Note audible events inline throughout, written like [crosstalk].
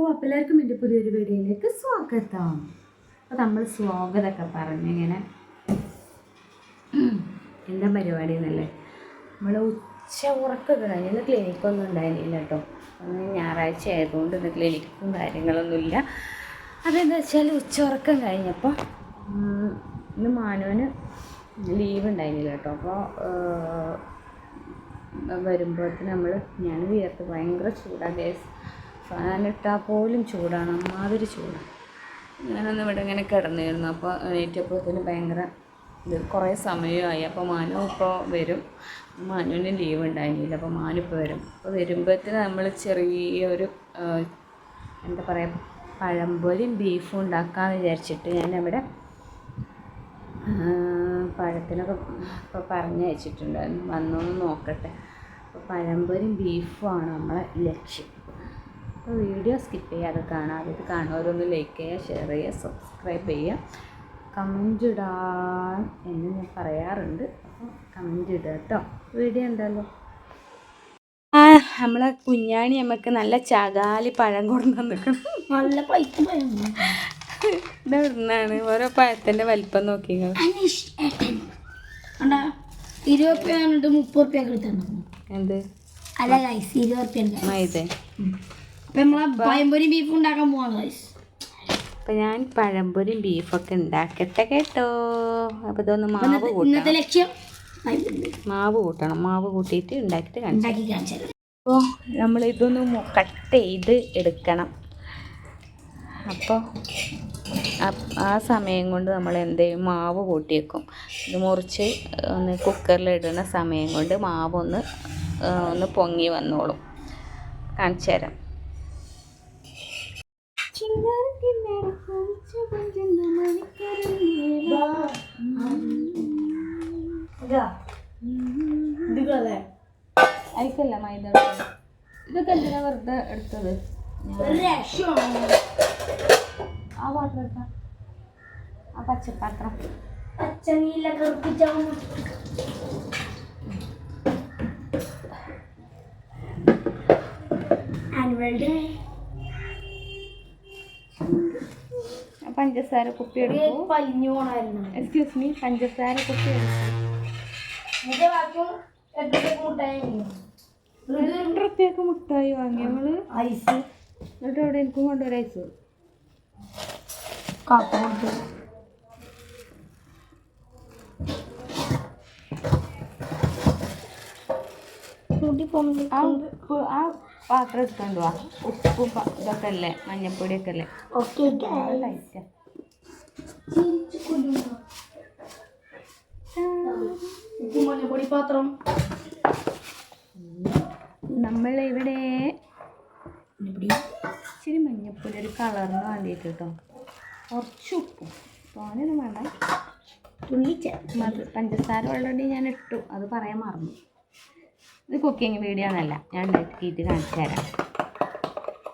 അപ്പോൾ എല്ലാവർക്കും എന്റെ പുതിയൊരു വീഡിയോയിലേക്ക് സ്വാഗതം. അപ്പോൾ നമ്മൾ സ്വാഗതമൊക്കെ പറഞ്ഞിങ്ങനെ എന്താ പരിപാടി എന്നല്ലേ നമ്മൾ ഉച്ച ഉറക്കൊക്കെ കഴിഞ്ഞ് ഇന്ന് ക്ലിനിക്കൊന്നും ഉണ്ടായിരുന്നില്ല കേട്ടോ. അന്ന് ഞായറാഴ്ച ആയതുകൊണ്ട് ഇന്ന് ക്ലിനിക്കും കാര്യങ്ങളൊന്നുമില്ല. അതെന്താ വെച്ചാൽ ഉച്ച ഉറക്കം കഴിഞ്ഞപ്പോൾ ഇന്ന് മാനുവിന് ലീവ് ഉണ്ടായിരുന്നില്ല കേട്ടോ. അപ്പോൾ വരുമ്പോഴത്തേന് നമ്മൾ ഞാൻ വിയർത്ത് ഭയങ്കര ചൂടാണ് ഗ്യാസ് ഫാൻ ഇട്ടാൽ പോലും ചൂടാണ് അമ്മാതിരി ചൂടാണ് ഞാനൊന്ന് ഇവിടെ ഇങ്ങനെ കിടന്നിരുന്നു അപ്പോൾ എണീറ്റപ്പോഴത്തേനും ഭയങ്കര ഇത് കുറേ സമയമായി. അപ്പോൾ മാനു ഇപ്പോൾ വരും. മാനുവിന് ലീവ് ഉണ്ടായിരുന്നില്ല അപ്പോൾ മാനു ഇപ്പോൾ വരും. അപ്പോൾ വരുമ്പോഴത്തേന് നമ്മൾ ചെറിയൊരു എന്താ പറയുക പഴംപൊരിയും ബീഫും ഉണ്ടാക്കാമെന്ന് വിചാരിച്ചിട്ട് ആ, പഴത്തിനൊക്കെ ഇപ്പോൾ പറഞ്ഞയച്ചിട്ടുണ്ടായിരുന്നു വന്നൊന്ന് നോക്കട്ടെ. അപ്പോൾ പഴംപൊരിയും ബീഫുമാണ് നമ്മളെ ലക്ഷ്യം. അപ്പോൾ വീഡിയോ സ്കിപ്പ് ചെയ്യാതെ കാണാതെ ഇത് കാണുന്നവരൊന്ന് ലൈക്ക് ചെയ്യുക ഷെയർ ചെയ്യുക സബ്സ്ക്രൈബ് ചെയ്യുക. കമന്റ് ഇടാൻ എന്ന് ഞാൻ പറയാറുണ്ട്. അപ്പോൾ കമന്റ് ഇടുക കേട്ടോ. വീഡിയോ ഉണ്ടല്ലോ ആ നമ്മളെ കുഞ്ഞാണി നമുക്ക് നല്ല ചകാലി പഴം കൊണ്ടു നിൽക്കണം നല്ല പൈസ ഇതെവിടുന്നാണ് ഓരോ പഴത്തിന്റെ വലിപ്പം നോക്കി നിങ്ങൾ അനീഷ് ഏട്ടൻ. കണ്ടാ? ഇരുപത് മുപ്പത് എന്ത്? അല്ല ഇരുപത് മൈദ. അപ്പൊ നമ്മളെ ബീഫ് ഉണ്ടാക്കാൻ പോവാണ് ഗൈസ് അപ്പം ഞാൻ പഴംപൊരിയും ബീഫൊക്കെ ഉണ്ടാക്കട്ടെ കേട്ടോ. അപ്പോൾ ഇതൊന്ന് മാവ് ഇന്നത്തെ ലക്ഷ്യം? മാവ് കൂട്ടണം. മാവ് കൂട്ടിയിട്ട് ഉണ്ടാക്കിയിട്ട് കാണിച്ചു അപ്പോൾ നമ്മൾ ഇതൊന്ന് കട്ട് ചെയ്ത് എടുക്കണം. അപ്പോൾ ആ സമയം കൊണ്ട് നമ്മൾ എന്ത് ചെയ്യും? മാവ് കൂട്ടിയേക്കും ഇത് മുറിച്ച് ഒന്ന് കുക്കറിൽ ഇടുന്ന സമയം കൊണ്ട് മാവ് ഒന്ന് ഒന്ന് പൊങ്ങി വന്നോളും. കാണിച്ചു തരാം. അയക്കല്ല മൈദ. ഇതൊക്കെ എന്തിനാ വെറുതെ എടുത്തത്? ആ പാത്രം എടുത്താ ആ പച്ചപ്പാത്രം. പച്ചനീല കറുപ്പിച്ചാവും ആനുവൽ ഡേ പഞ്ചസാര കുപ്പി എടുക്കൂ പലിഞ്ഞു പോണായിരുന്നു. എക്സ്ക്യൂസ് മീ പഞ്ചസാര കുപ്പി എടുക്കും മുട്ടായി രണ്ട് റുപ്യക്ക് മുട്ടായി വാങ്ങി നമ്മൾ. ഐസ്. എന്നിട്ട് അവിടെ എനിക്കും കൊണ്ടുവരാം ഐസ്. കാപ്പ കൊടുത്തു. കൂട്ടി ആ പാത്രം എടുത്തോണ്ട് വാ. ഉപ്പും ഇതൊക്കെ അല്ലേ? മഞ്ഞപ്പൊടിയൊക്കെ അല്ലേ? ഓക്കെ ടൈറ്റാ മഞ്ഞപ്പൊടി പാത്രം. നമ്മൾ ഇവിടെ ഇച്ചിരി മഞ്ഞപ്പൊടി ഒരു കളറിന് വേണ്ടിയിട്ട് കേട്ടോ. കുറച്ച് ഉപ്പും. തോനെയൊന്നും വേണ്ട. തുള്ളിച്ച പഞ്ചസാര ഓൾറെഡി ഞാൻ ഇട്ടു അത് പറയാൻ മറന്നു. ഇത് കുക്കിംഗ് വീഡിയോ എന്നല്ല ഞാൻ ഉണ്ടാക്കിയിട്ട് കാണിച്ചു തരാം.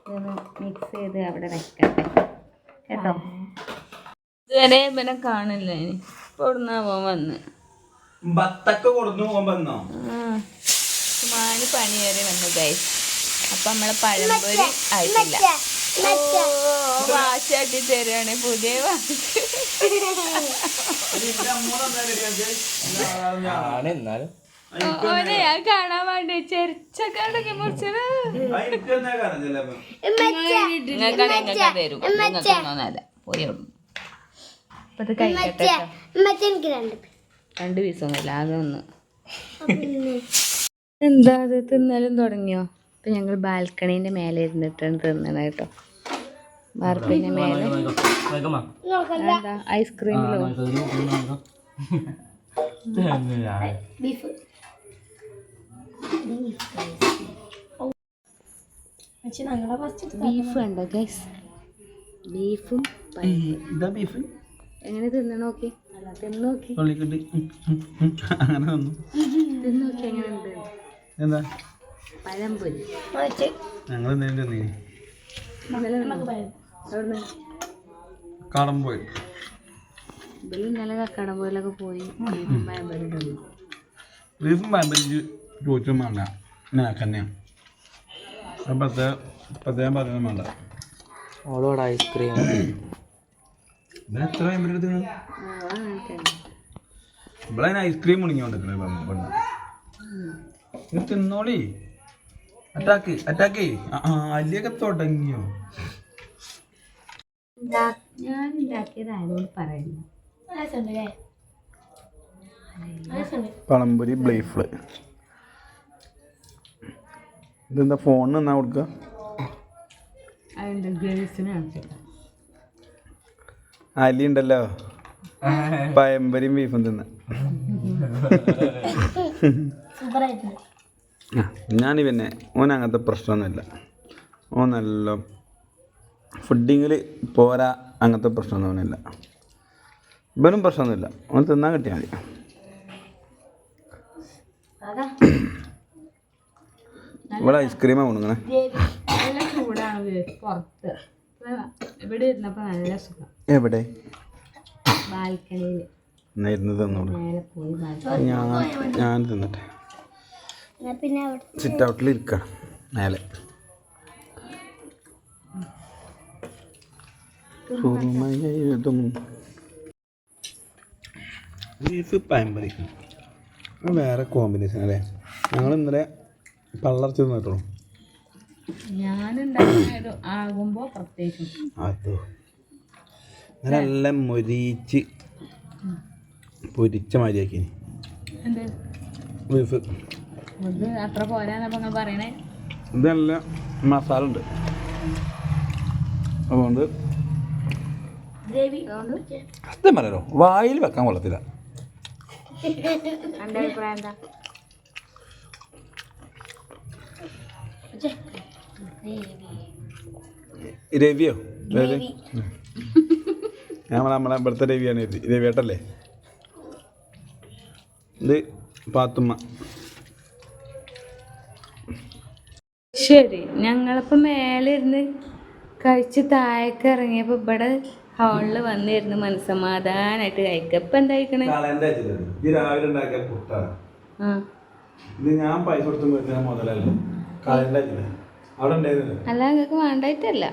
ഇതൊന്ന് മിക്സ് ചെയ്ത് അവിടെ വെക്കട്ടെ. കേട്ടോ? ഇതുവരെ ഇവനെ കാണില്ല ഇനി. ഇപ്പോൾ ഇവിടുന്നാവോ വന്ന്? ബത്തക്ക കൊടുന്നു പോകാൻ വന്നോ? സുമാന് പണി വരെ വന്നു ഗൈസ് അപ്പൊ നമ്മളെ പഴംപൊരി ആയിട്ടില്ല. ഓ വാശാട്ടി തരാണ് പുതിയ വാശി. ഞാൻ എന്നാലും. ഓനെ ഞാൻ കാണാൻ വേണ്ടി മുറിച്ചത്. രണ്ട് രണ്ട് പീസൊന്നുമില്ല എന്താ അത് തിന്നലും തുടങ്ങിയോ? ഇപ്പൊ ഞങ്ങൾ ബാൽക്കണീന്റെ മേലെ ഇരുന്നിട്ടാണ് തിന്നണ കേട്ടോ. വാർപ്പിന്റെ മേലെ. എന്താ ഐസ്ക്രീമിലോ? ബീഫ്. ബീഫ് ഗൈസ് ബീഫും ഇതാ ബീഫ് എങ്ങനെ തിന്നണ നോക്കി? നോക്കി. അങ്ങനെ തന്നു. തിന്ന് നോക്കി എങ്ങനെ ഉണ്ട്? എന്താ? പഴംപൊരി. ഞങ്ങൾ എന്തെങ്കിലും തന്നീനി ഇന്നലെ അവിടുന്ന്? കടം പോയി ഇവർ ഇന്നലെ പോയി ബീഫും പഴംപൊരി ബീഫും പാമ്പരിച്ച് ചോദിച്ചും വേണ്ട തന്നെയാണ് പ്രത്യേകം പ്രത്യേകം പറയുന്നത് വേണ്ട. ഓളോട് ഐസ്ക്രീം. എത്ര എടുത്ത് ഇവിടെ ഐസ്ക്രീം മുണിങ്ങോണ്ടിരിക്കണേ പെണ്ണ്. ഇത് തിന്നോളി. അറ്റാക്ക് അറ്റാക്ക് അല്ലിയൊക്കെ തുടങ്ങിയോ? ഞാൻ ഉണ്ടാക്കിയത് ആരോട് പറയുന്നു? പഴംപൊരി ബ്ലേഫ്ല് ഇതെന്താ ഫോണിന് എന്നാ കൊടുക്കുക അലി ഉണ്ടല്ലോ. പയമ്പരിയും ബീഫും തിന്ന. സൂപ്പറായിട്ടുണ്ട് ഞാൻ പിന്നെ ഓൻ അങ്ങനത്തെ പ്രശ്നമൊന്നുമില്ല. ഓൻ നല്ല ഫുഡിങ്ങിൽ പോരാ അങ്ങനത്തെ പ്രശ്നമൊന്നും അവനില്ല ഇവനും പ്രശ്നമൊന്നുമില്ല. ഓൻ തിന്നാൻ കിട്ടിയാൽ മതി. ഇവിടെ ഐസ്ക്രീമാണ് ആണ് നല്ല ചൂടാണ് പുറത്ത്. ഇവിടെ ഇരുന്നപ്പോൾ നല്ല സുഖം എവിടെ? ബാൽക്കണിയിൽ ഇരുന്ന് തിന്നോളൂ. ഞാൻ ഞാൻ തിന്നട്ടെ. എന്നാ പിന്നെ അവിടെ സിറ്റ് ഔട്ടിൽ ഇരിക്കണം മേലെ. സുറുമയെഴുതും ബീഫ് പയമ്പരി അത് വേറെ കോമ്പിനേഷൻ അല്ലേ? ഞങ്ങൾ ഇന്നലെ പള്ളർച്ച ഞാനുണ്ടാക്കുന്നത് ആകുമ്പോൾ പ്രത്യേകിച്ചും. അതോ. നല്ല മൊരിച്ച് പൊരിച്ച മാതിരിയാക്കി. ബീഫ്. അത്ര പോരാന്നപ്പോൾ പറയണേ. ഇത് മസാല ഉണ്ട് അതുകൊണ്ട് സത്യം പറയാലോ വായിൽ വെക്കാൻ കൊള്ളത്തില്ല. അഭിപ്രായം എന്താ? രവിയോ? രവി. ഞാൻ നമ്മളെ ഇവിടുത്തെ രവിയാണ് രവി. രവിയേട്ടല്ലേ? ഇത് പാത്തുമ്മ. ശരി. ഞങ്ങളിപ്പോൾ മേലെ ഇരുന്ന് കഴിച്ച് താഴേക്ക് ഇറങ്ങിയപ്പോൾ ഇവിടെ ഹാളിൽ വന്നിരുന്ന് മനസ്സമാധാനായിട്ട് കഴിക്കുക ഇപ്പം എന്താ കഴിക്കണേ? ഇത് രാവിലെ ഉണ്ടാക്കിയ പുട്ടാണ്. ആ. ഇത് ഞാൻ പൈസ കൊടുത്ത് മുതലല്ലേ? കളന്റെ അവിടെ അല്ല നിങ്ങൾക്ക് വേണ്ടായിട്ടല്ല.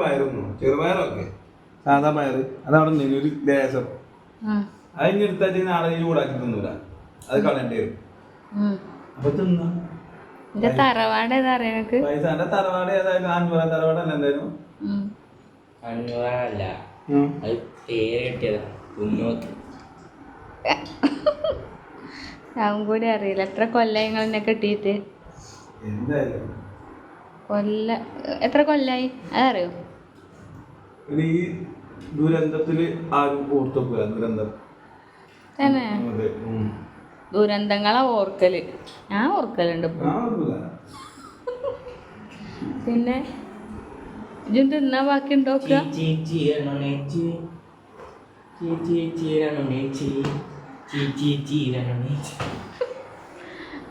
പയറൊന്നും ചെറുപയറൊക്കെ സാധാ പയറ്. അതവിടെ ഉണ്ടായിരുന്നു ഒരു ലേസം ആ. അത് ഇനി എടുത്താൽ നാളെ ചൂടാക്കി തിന്നൂല. അത് കളയേണ്ടി വരും. അപ്പൊ തിന്ന. തറവാട് ഏതാ അറിയാം തറവാട് ഏതായാലും അഞ്ഞൂറ് തറവാടല്ല എന്തായാലും ഉം. അഞ്ഞൂറല്ല അത് പേര് കിട്ടിയതാ. ഉന്നോത്ത് ഞാൻ കൂടി അറിയില്ല. എത്ര നിങ്ങൾ എന്നെ കെട്ടിയിട്ട്? കൊല്ല എത്ര കൊല്ലായി? അതറിയോ? ഇനി ഈ ദുരന്തത്തിൽ ആരും ഓർത്തൊക്കുക ദുരന്തം. തന്നെ? ദുരന്തങ്ങളാ ഓർക്കൽ. ഞാൻ ഓർക്കലുണ്ട് പിന്നെ? ഇജും തിന്നാ ബാക്കി ഉണ്ടോക്കുക ചീ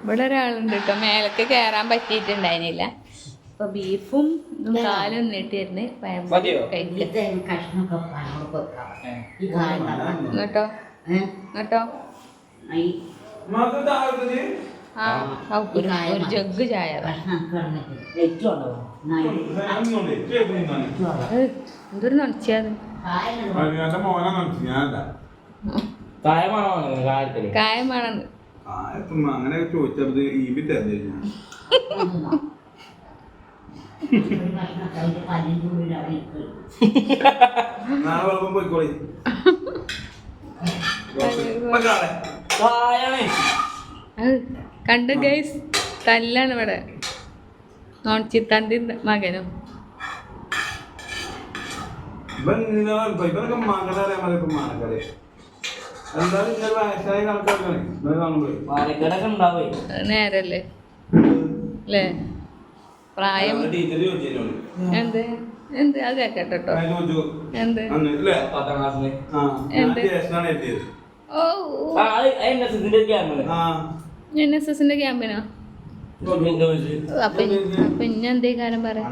ഇവിടെ ഒരാളുണ്ട് കേട്ടോ മേലേക്ക് കയറാൻ പറ്റിയിട്ടുണ്ടായിരുന്നില്ല അപ്പൊ ബീഫും കാലും നീട്ടിയിരുന്ന് ഉമ്മാക്ക് താഴത്തത് ആ ഒരു ജഗ് ചായ എന്തൊരു നടിച്ചത് അത് എത്തുമ്പോ അങ്ങനെ ചോദിച്ചത് ഈ ബി തരുന്നില്ല നാളെ വെള്ളം പോയിക്കോളി. കായാണ് അത് കണ്ട് ഗൈസ് തല്ലാണ് ഇവിടെ. നോൺ ചിത്താന്തി മകനും. ഇവൻ ഇവനൊക്കെ മകട അറിയാൻ മതി നേരല്ലേ? അല്ലേ പ്രായം? എന്ത്? എന്ത്? അത് കേട്ടോ എന്ത്? എന്ത്? ഓ എൻ എസ് എസിന്റെ ക്യാമ്പിനോ? അപ്പൊ അപ്പൊ ഇനി എന്തേ കാര്യം പറയാം?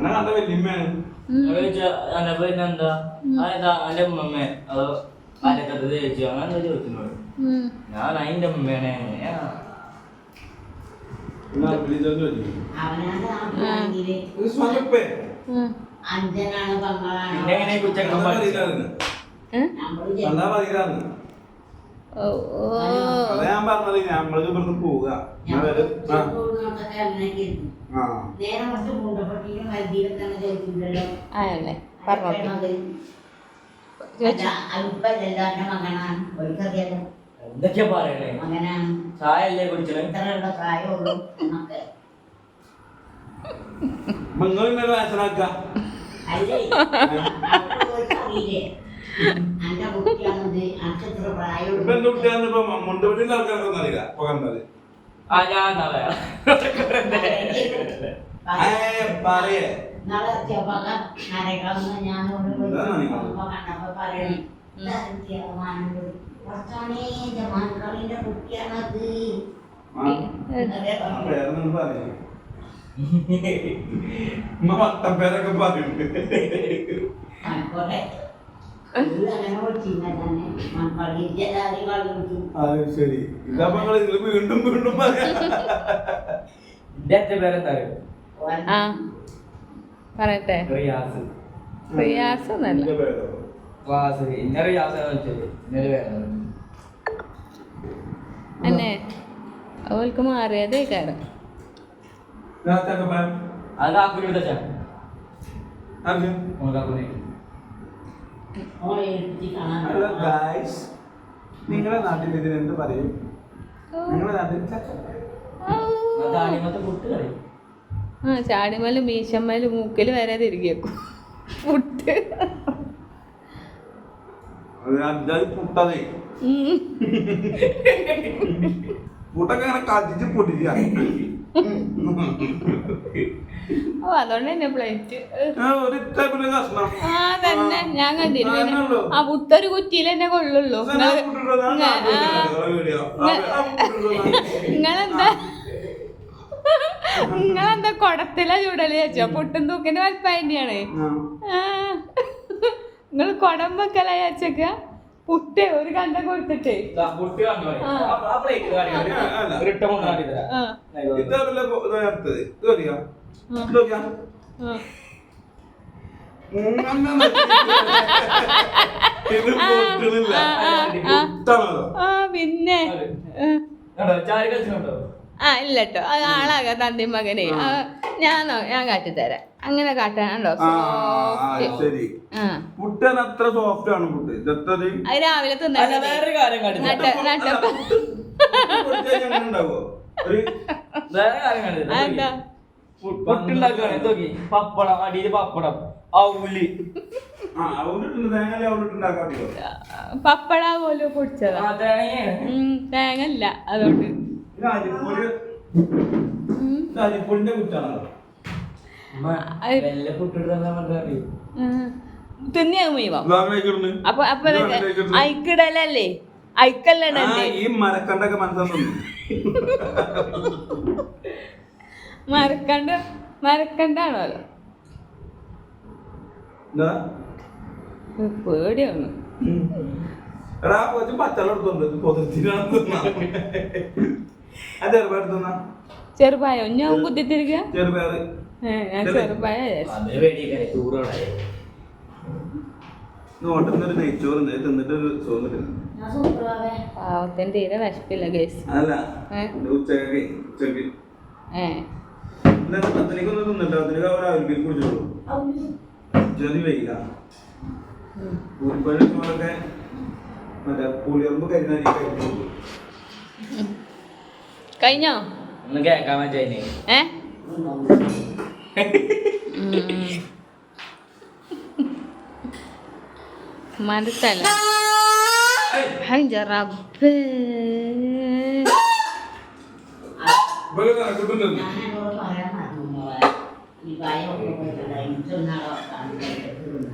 എന്താ? പാലക്കാട് ചോദിച്ചു? അങ്ങനെ ചോദിച്ചോളൂ ഞാൻ അതിന്റെ അമ്മയാണ് പറഞ്ഞോട്ടെ ചോദിച്ചു അല്പല്ലല്ലോ എന്റെ മകനാണ് ഒരിക്കറിയാലോ എന്തൊക്കെയാ പറയണേ? ചായ അല്ലേ? കുടിച്ചത് ഇന്നലെ മനസ്സിലാക്ക കുട്ടിയാന്ന് ആൾക്കാർക്കൊന്നും അറിയില്ല. ഇപ്പൊ ആ ഞാൻ നാളെ പറയേ. നാളെ എത്തിയപ്പോക്കെ നരകാവുന്ന ഞാൻ അവിടെ പോയി ഇതാണ് നീ അപ്പൊ കണ്ടപ്പോ പറയണേ കുറച്ചാണേ ജമാൻകളിന്റെ കുട്ടിയാണത് ആ. ആ പേരൊന്നും പറയേ ഉമ്മ വട്ടപ്പേരൊക്കെ പറയുന്നുണ്ട് ആയിക്കോട്ടെ ഇത് അങ്ങനെ വിളിച്ചില്ല തന്നെ മൺകളി എല്ലാവരും കളി വിളിച്ചു അത് ശരി ഇതപ്പൊ നിങ്ങൾ ഇതിൽ വീണ്ടും വീണ്ടും പറയാ എന്റെ അച്ഛൻ പേരെന്താ ആ പറയട്ടെ? റിയാസ്. എന്റെ പേരോ? ക്ലാസ് ഇന്ന റിയാസ് എന്നെ അവൾക്ക് മാറിയതേ കാരണം അത് കാക്കൂരി എടുത്ത അർജുൻ കാക്കൂരി ഓളെ ഹലോ ഗായ്സ് നിങ്ങളുടെ നാട്ടിൽ ഇതിനെന്ത് പറയും? നിങ്ങളുടെ നാട്ടിൽ കളി ആ ചാടിമലും മീശമ്മലും മൂക്കിൽ വരെ തിരികേക്കും. പുട്ട്. ഓ അതുകൊണ്ട് തന്നെ പ്ലേറ്റ് ആ തന്നെ ഞാൻ കണ്ടിരുന്നു. ആ, പുട്ടൊരു കുറ്റിയിൽ തന്നെ കൊള്ളുള്ളൂ. നിങ്ങളെന്താ നിങ്ങളെന്താ കൊടത്തില ചൂടൽ ചേച്ചോ പൊട്ടും തൂക്കിന്റെ വലിപ്പതിന്റെയാണ് ആ. നിങ്ങൾ കൊടം വെക്കല ചേച്ചക്ക പുട്ട് ഒരു കണ്ട കൊടുത്തിട്ടേ. പിന്നെ. ചാരി കളിച്ചിട്ടുണ്ടോ ആ ഇല്ല കേട്ടോ അത് ആളാകാ തന്തി മകനെ ഞാൻ ഞാൻ കാട്ടിത്തരാം. അങ്ങനെ കാട്ടാനുണ്ടോ ശരി. അത്ര സോഫ്റ്റ് ആണ് പുട്ട്. ഇതെത്തത് അത് രാവിലെ വേറൊരു കാര്യം ഒരു വേറെ കാര്യം കാട്ടി തരാം. എന്താ പുട്ടുണ്ടാക്കുകയാണ് നോക്കി. പപ്പടം അടിയിൽ പപ്പടം ആ അവരിട്ടുണ്ട് തേങ്ങ അവരിട്ടുണ്ടാക്കാൻ അറിയോ പപ്പട പോലും പൊടിച്ചതാ. ആ തേങ്ങയാണ്. ഉം, തേങ്ങ ഇല്ല അതുകൊണ്ട്. ഇത് അരിപ്പൊടി. ഇത് അരിപ്പൊടിന്റെ കുറ്റാണല്ലോ വെല്ല പുട്ടിട്ട് തന്നെ അറിയും? ഉം. തിന്നിയാ മുഴുവൻ ഇതാമേക്കിടുന്നു അപ്പൊ അപ്പൊ അയക്കിടലല്ലേ അയക്കല്ലേ ഈ മരക്കണ്ടൊക്കെ മനസ്സിലാക്കുന്നു മരക്കണ്ട മരക്കണ്ടാണല്ലോ പേടിയാണ് എടാ കുറച്ച് പച്ചവെള്ളം എടുത്തോണ്ട് ചെറുപായോ ഞാൻ ഏ, ഞാൻ ചെറുപായ പാവത്തിന് തീരെ വിശപ്പില്ല ഗേസ് മറ്റേ പുളിയമ്പ് കരിനാരി കഴിച്ചു കഴിഞ്ഞോ? ഏ? മരത്തല്ല റബ്ബ്.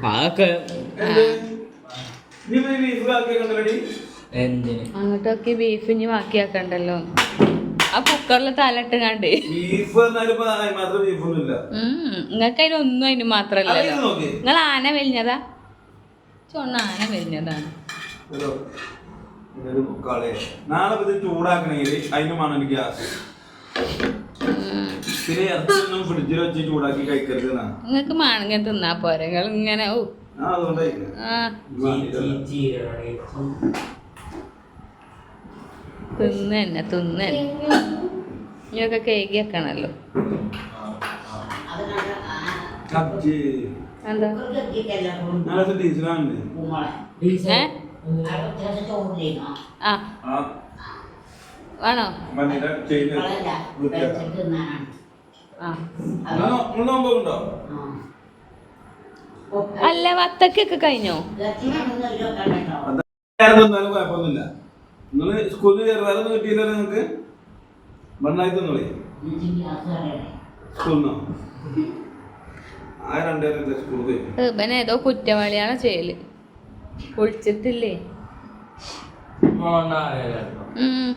അതൊക്കെ അങ്ങോട്ടൊക്കെ ബീഫ് ഇനി ബാക്കിയാക്കണ്ടല്ലോ. ആ കുക്കറിൽ തലട്ട് കണ്ട് നിങ്ങൾക്ക് അതിനൊന്നും അതിന് മാത്രല്ല. നിങ്ങൾ ആന വലിഞ്ഞതാ ചൊണ്ണ ആന വലിഞ്ഞതാണ് നിങ്ങക്ക് നാളെ ഇത് ചൂടാക്കണമെങ്കിൽ അതിന് വേണം ഗ്യാസ്. പിന്നെ ഇറച്ചിയൊന്നും ഫ്രിഡ്ജിൽ വെച്ച് ചൂടാക്കി കഴിക്കരുത് നിങ്ങൾക്ക് മാണെങ്കിൽ തിന്നാ പോരെ. നിങ്ങൾ ഇങ്ങനെ ആ അതുകൊണ്ടായിരിക്കും. തിന്ന് തന്നെ ഇനിയൊക്കെ കേക്ക് വെക്കണല്ലോ. എന്താ ആ. വേണോ? അല്ല വത്തക്കൊക്കെ കഴിഞ്ഞോ? കുഴപ്പമൊന്നുമില്ല. നിങ്ങൾ സ്കൂളിൽ ചെറുതാരൊന്നും കിട്ടിയില്ലല്ലോ നിങ്ങൾക്ക്? മണ്ണായി സ്കൂളിനോ ആ രണ്ടുപേരും സ്കൂളിൽ പോയി? ഇവൻ ഏതോ കുറ്റവാളിയാണ് ചെയ്യൽ. കുളിച്ചിട്ടില്ലേ? ഉം.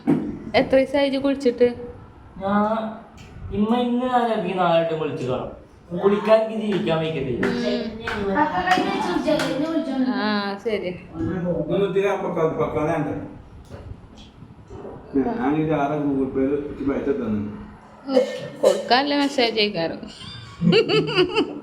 എത്ര ദിവസമായി കുളിച്ചിട്ട്? ഞാൻ ഇമ്മ ഇന്ന് കാണും കുളിക്കാൻ ജീവിക്കാൻ വയ്ക്കത്തില്ല ആ ശരി ഇത് ആറ് ഗൂഗിൾ പേര് പൈസ തന്നു. കൊടുക്കാനല്ലേ മെസ്സേജ് അയക്കാറ്? [laughs]